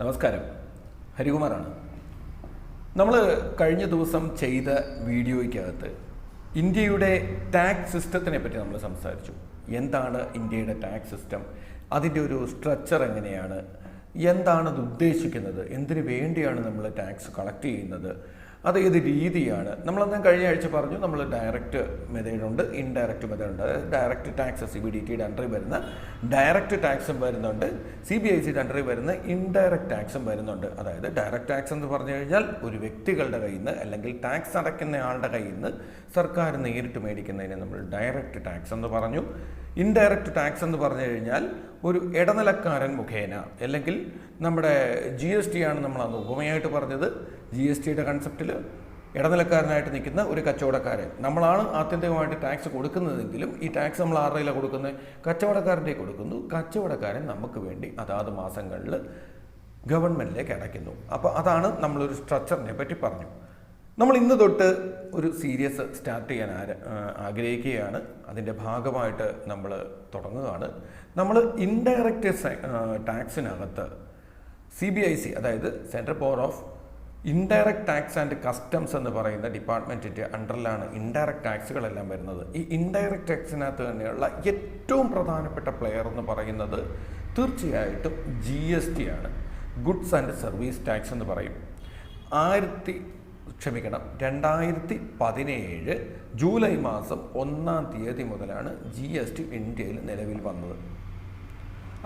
നമസ്കാരം. ഹരികുമാറാണ്. നമ്മൾ കഴിഞ്ഞ ദിവസം ചെയ്ത വീഡിയോയ്ക്കകത്ത് ഇന്ത്യയുടെ ടാക്സ് സിസ്റ്റത്തിനെ പറ്റി നമ്മൾ സംസാരിച്ചു. എന്താണ് ഇന്ത്യയുടെ ടാക്സ് സിസ്റ്റം? അതിന്റെ ഒരു സ്ട്രക്ചർ എങ്ങനെയാണ്? എന്താണ് അത് ഉദ്ദേശിക്കുന്നത്? എന്തിനു വേണ്ടിയാണ് നമ്മൾ ടാക്സ് കളക്ട് ചെയ്യുന്നത്? അത് ഏത് രീതിയാണ്? നമ്മളന്ന് കഴിഞ്ഞ ആഴ്ച പറഞ്ഞു നമ്മൾ ഡയറക്റ്റ് മെത്തേഡുണ്ട് ഇൻഡയറക്റ്റ് മെത്തേഡ് ഉണ്ട്. അതായത് direct tax C B D ടിയുടെ അണ്ടറിൽ വരുന്ന ഡയറക്റ്റ് ടാക്സും വരുന്നുണ്ട്. സി ബി ഐ സിയുടെ അണ്ടറിൽ വരുന്ന ഇൻഡയറക്റ്റ് ടാക്സും വരുന്നുണ്ട്. അതായത് ഡയറക്റ്റ് ടാക്സ് എന്ന് പറഞ്ഞു കഴിഞ്ഞാൽ ഒരു വ്യക്തികളുടെ കയ്യിൽ നിന്ന് അല്ലെങ്കിൽ ടാക്സ് അടയ്ക്കുന്ന ആളുടെ കയ്യിൽ നിന്ന് സർക്കാർ നേരിട്ട് മേടിക്കുന്നതിന് നമ്മൾ ഡയറക്റ്റ് ടാക്സ് എന്ന് പറഞ്ഞു. ഇൻഡയറക്റ്റ് ടാക്സ് എന്ന് പറഞ്ഞു കഴിഞ്ഞാൽ ഒരു ഇടനിലക്കാരൻ മുഖേന അല്ലെങ്കിൽ നമ്മുടെ ജി എസ് ടി ആണ് നമ്മൾ അന്ന് ഉപമയായിട്ട് പറഞ്ഞത്. ജി എസ് ടിയുടെ കൺസെപ്റ്റിൽ ഇടനിലക്കാരനായിട്ട് നിൽക്കുന്ന ഒരു കച്ചവടക്കാരൻ. നമ്മളാണ് ആത്യന്തികമായിട്ട് ടാക്സ് കൊടുക്കുന്നതെങ്കിലും ഈ ടാക്സ് നമ്മൾ ആരുടെയിലാണ് കൊടുക്കുന്നത് കച്ചവടക്കാരന്റെ കൊടുക്കുന്നു. കച്ചവടക്കാരൻ നമുക്ക് വേണ്ടി അതാത് മാസങ്ങളിൽ ഗവൺമെന്റിലേക്ക് അടയ്ക്കുന്നു. അപ്പോൾ അതാണ് നമ്മളൊരു സ്ട്രക്ചറിനെ പറ്റി പറഞ്ഞു. നമ്മൾ ഇന്ന് തൊട്ട് ഒരു സീരിയസ് സ്റ്റാർട്ട് ചെയ്യാൻ ആഗ്രഹിക്കുകയാണ്. അതിന്റെ ഭാഗമായിട്ട് നമ്മൾ തുടങ്ങുകയാണ്. നമ്മൾ ഇൻഡയറക്റ്റ് ടാക്സിനകത്ത് സി ബി ഐ സി അതായത് central power of indirect tax and customs എന്ന് പറയുന്ന ഡിപ്പാർട്ട്മെന്റിന്റെ അണ്ടറിലാണ് ഇൻഡയറക്റ്റ് ടാക്സുകളെല്ലാം വരുന്നത്. ഈ ഇൻഡയറക്റ്റ് ടാക്സിനകത്ത് തന്നെയുള്ള ഏറ്റവും പ്രധാനപ്പെട്ട പ്ലെയർ എന്ന് പറയുന്നത് തീർച്ചയായിട്ടും ജി എസ് ടി ആണ്. ഗുഡ്സ് ആൻഡ് സർവീസ് ടാക്സ് എന്ന് പറയും. ആയിരത്തി ക്ഷമിക്കണം. രണ്ടായിരത്തി പതിനേഴ് ജൂലൈ മാസം ഒന്നാം തീയതി മുതലാണ് ജി എസ് ടി ഇന്ത്യയിൽ നിലവിൽ വന്നത്.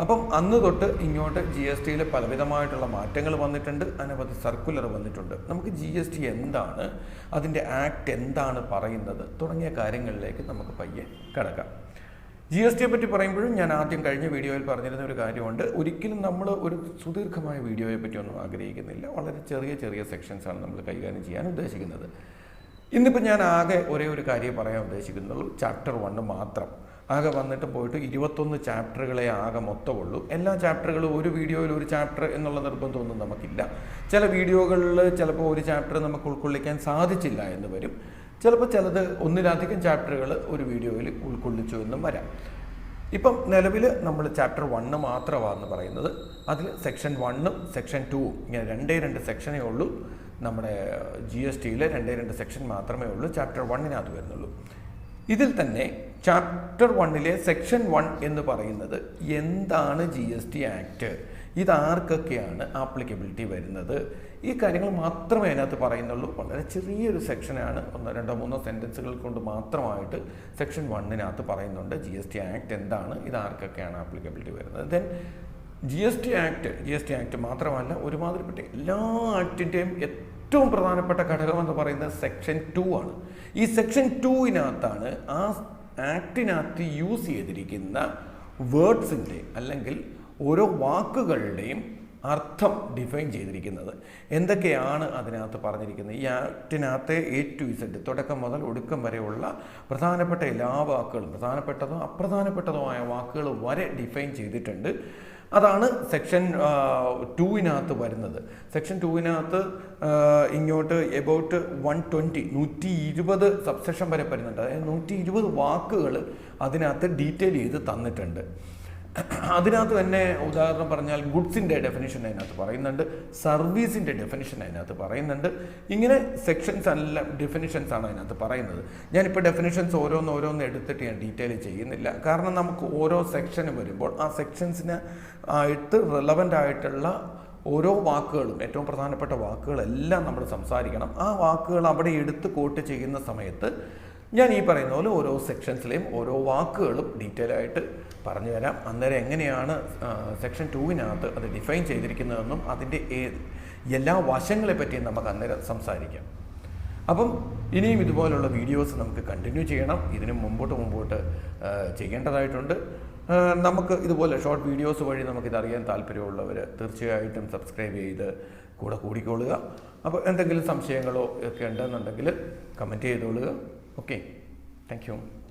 അപ്പം അന്ന് തൊട്ട് ഇങ്ങോട്ട് ജി എസ് ടിയിൽ പലവിധമായിട്ടുള്ള മാറ്റങ്ങൾ വന്നിട്ടുണ്ട്. അനവധി സർക്കുലർ വന്നിട്ടുണ്ട്. നമുക്ക് ജി എസ് ടി എന്താണ് അതിന്റെ ആക്ട് എന്താണ് പറയുന്നത് തുടങ്ങിയ കാര്യങ്ങളിലേക്ക് നമുക്ക് പയ്യെ കിടക്കാം. ജി എസ് ടിയെ പറ്റി പറയുമ്പോഴും ഞാൻ ആദ്യം കഴിഞ്ഞ വീഡിയോയിൽ പറഞ്ഞിരുന്ന ഒരു കാര്യമുണ്ട്. ഒരിക്കലും നമ്മൾ ഒരു സുദീർഘമായ വീഡിയോയെ പറ്റിയൊന്നും ആഗ്രഹിക്കുന്നില്ല. വളരെ ചെറിയ ചെറിയ സെക്ഷൻസാണ് നമ്മൾ കൈകാര്യം ചെയ്യാൻ ഉദ്ദേശിക്കുന്നത്. ഇന്നിപ്പോൾ ഞാൻ ആകെ ഒരേ ഒരു കാര്യം പറയാൻ ഉദ്ദേശിക്കുന്നുള്ളൂ. ചാപ്റ്റർ വണ്ണ് മാത്രം. ആകെ വന്നിട്ട് പോയിട്ട് ഇരുപത്തൊന്ന് ചാപ്റ്ററുകളെ ആകെ മൊത്തമുള്ളൂ എല്ലാ ചാപ്റ്ററുകളും ഒരു വീഡിയോയിൽ ഒരു ചാപ്റ്റർ എന്നുള്ള നിർബന്ധമൊന്നും നമുക്കില്ല. ചില വീഡിയോകളിൽ ചിലപ്പോൾ ഒരു ചാപ്റ്റർ നമുക്ക് ഉൾക്കൊള്ളിക്കാൻ സാധിച്ചില്ല എന്ന് വരും. ചിലപ്പോൾ ചിലത് ഒന്നിലധികം ചാപ്റ്ററുകൾ ഒരു വീഡിയോയിൽ ഉൾക്കൊള്ളിച്ചു എന്നും വരാം. ഇപ്പം നിലവിൽ നമ്മൾ ചാപ്റ്റർ വണ്ണ് മാത്രമാണെന്ന് പറയുന്നത്. അതിൽ സെക്ഷൻ വണ്ണും സെക്ഷൻ ടൂവും ഇങ്ങനെ രണ്ടേ രണ്ട് സെക്ഷനേ ഉള്ളൂ. നമ്മുടെ ജി എസ് ടിയിലെ രണ്ടേ രണ്ട് സെക്ഷൻ മാത്രമേ ഉള്ളൂ ചാപ്റ്റർ വണ്ണിനകത്ത് വരുന്നുള്ളൂ. ഇതിൽ തന്നെ ചാപ്റ്റർ വണ്ണിലെ സെക്ഷൻ വൺ എന്ന് പറയുന്നത് എന്താണ് ജി എസ് ടി ആക്ട്? ഇതാർക്കൊക്കെയാണ് ആപ്ലിക്കബിലിറ്റി വരുന്നത്? ഈ കാര്യങ്ങൾ മാത്രമേ അതിനകത്ത് പറയുന്നുള്ളൂ. വളരെ ചെറിയൊരു സെക്ഷനാണ് ഒന്നോ രണ്ടോ മൂന്നോ സെന്റൻസുകൾ കൊണ്ട് മാത്രമായിട്ട് സെക്ഷൻ വണ്ണിനകത്ത് പറയുന്നുണ്ട്. ജി എസ് ടി ആക്ട് എന്താണ്? ഇത് ആർക്കൊക്കെയാണ് ആപ്ലിക്കബിലിറ്റി വരുന്നത്. Then G S T act G S T act മാത്രമല്ല ഒരുമാതിരിപ്പെട്ട എല്ലാ ആക്ടിന്റെയും ഏറ്റവും പ്രധാനപ്പെട്ട ഘടകം എന്ന് പറയുന്നത് സെക്ഷൻ ടു ആണ്. ഈ സെക്ഷൻ ടുവിനകത്താണ് ആ ആക്ടിനകത്ത് യൂസ് ചെയ്തിരിക്കുന്ന വേർഡ്സിന്റെ അല്ലെങ്കിൽ ഓരോ വാക്കുകളുടെയും അർത്ഥം ഡിഫൈൻ ചെയ്തിരിക്കുന്നത്. എന്തൊക്കെയാണ് അതിനകത്ത് പറഞ്ഞിരിക്കുന്നത്? ഈ ആക്ടിനകത്തെ എ ടു ഇസഡ് തുടക്കം മുതൽ ഒടുക്കം വരെയുള്ള പ്രധാനപ്പെട്ട എല്ലാ വാക്കുകളും പ്രധാനപ്പെട്ടതോ അപ്രധാനപ്പെട്ടതോ ആയ വാക്കുകൾ വരെ ഡിഫൈൻ ചെയ്തിട്ടുണ്ട്. അതാണ് സെക്ഷൻ ടൂവിനകത്ത് വരുന്നത്. സെക്ഷൻ ടൂവിനകത്ത് ഇങ്ങോട്ട് എബൌട്ട് വൺ ട്വന്റി നൂറ്റി ഇരുപത് സബ്സെക്ഷൻ വരെ വരുന്നുണ്ട്. അതായത് നൂറ്റി ഇരുപത് വാക്കുകൾ അതിനകത്ത് ഡീറ്റെയിൽ ചെയ്ത് തന്നിട്ടുണ്ട്. അതിനകത്ത് തന്നെ ഉദാഹരണം പറഞ്ഞാൽ ഗുഡ്സിന്റെ ഡെഫിനിഷൻ അതിനകത്ത് പറയുന്നുണ്ട് സർവീസിന്റെ ഡെഫിനിഷൻ അതിനകത്ത് പറയുന്നുണ്ട്. ഇങ്ങനെ സെക്ഷൻസ് എല്ലാം ഡെഫിനിഷൻസ് ആണ് അതിനകത്ത് പറയുന്നത്. ഞാനിപ്പോൾ ഡെഫിനിഷൻസ് ഓരോന്ന് ഓരോന്ന് എടുത്തിട്ട് ഞാൻ ഡീറ്റെയിൽ ചെയ്യുന്നില്ല. കാരണം നമുക്ക് ഓരോ സെക്ഷന് വരുമ്പോൾ ആ സെക്ഷൻസിന് ആയിട്ട് റിലവന്റ് ആയിട്ടുള്ള ഓരോ വാക്കുകളും ഏറ്റവും പ്രധാനപ്പെട്ട വാക്കുകളെല്ലാം നമ്മൾ സംസാരിക്കണം. ആ വാക്കുകൾ അവിടെ എടുത്ത് കോട്ട് ചെയ്യുന്ന സമയത്ത് ഞാൻ ഈ പറയുന്ന പോലെ ഓരോ സെക്ഷൻസിലെയും ഓരോ വാക്കുകളും ഡീറ്റെയിൽ ആയിട്ട് പറഞ്ഞു തരാം അന്നേരം എങ്ങനെയാണ് സെക്ഷൻ ടൂവിനകത്ത് അത് ഡിഫൈൻ ചെയ്തിരിക്കുന്നതെന്നും അതിന്റെ എല്ലാ വശങ്ങളെ പറ്റിയും നമുക്ക് അന്നേരം സംസാരിക്കാം. അപ്പം ഇനിയും ഇതുപോലുള്ള വീഡിയോസ് നമുക്ക് കണ്ടിന്യൂ ചെയ്യണം. ഇതിന് മുമ്പോട്ട് മുമ്പോട്ട് ചെയ്യേണ്ടതായിട്ടുണ്ട്. നമുക്ക് ഇതുപോലെ ഷോർട്ട് വീഡിയോസ് വഴി നമുക്കിതറിയാൻ താല്പര്യമുള്ളവർ തീർച്ചയായിട്ടും സബ്സ്ക്രൈബ് ചെയ്ത് കൂടെ കൂടിക്കൊള്ളുക. അപ്പോൾ എന്തെങ്കിലും സംശയങ്ങളോ ഒക്കെ ഉണ്ടെന്നുണ്ടെങ്കിൽ കമന്റ് ചെയ്തോളുക. okay. Thank you.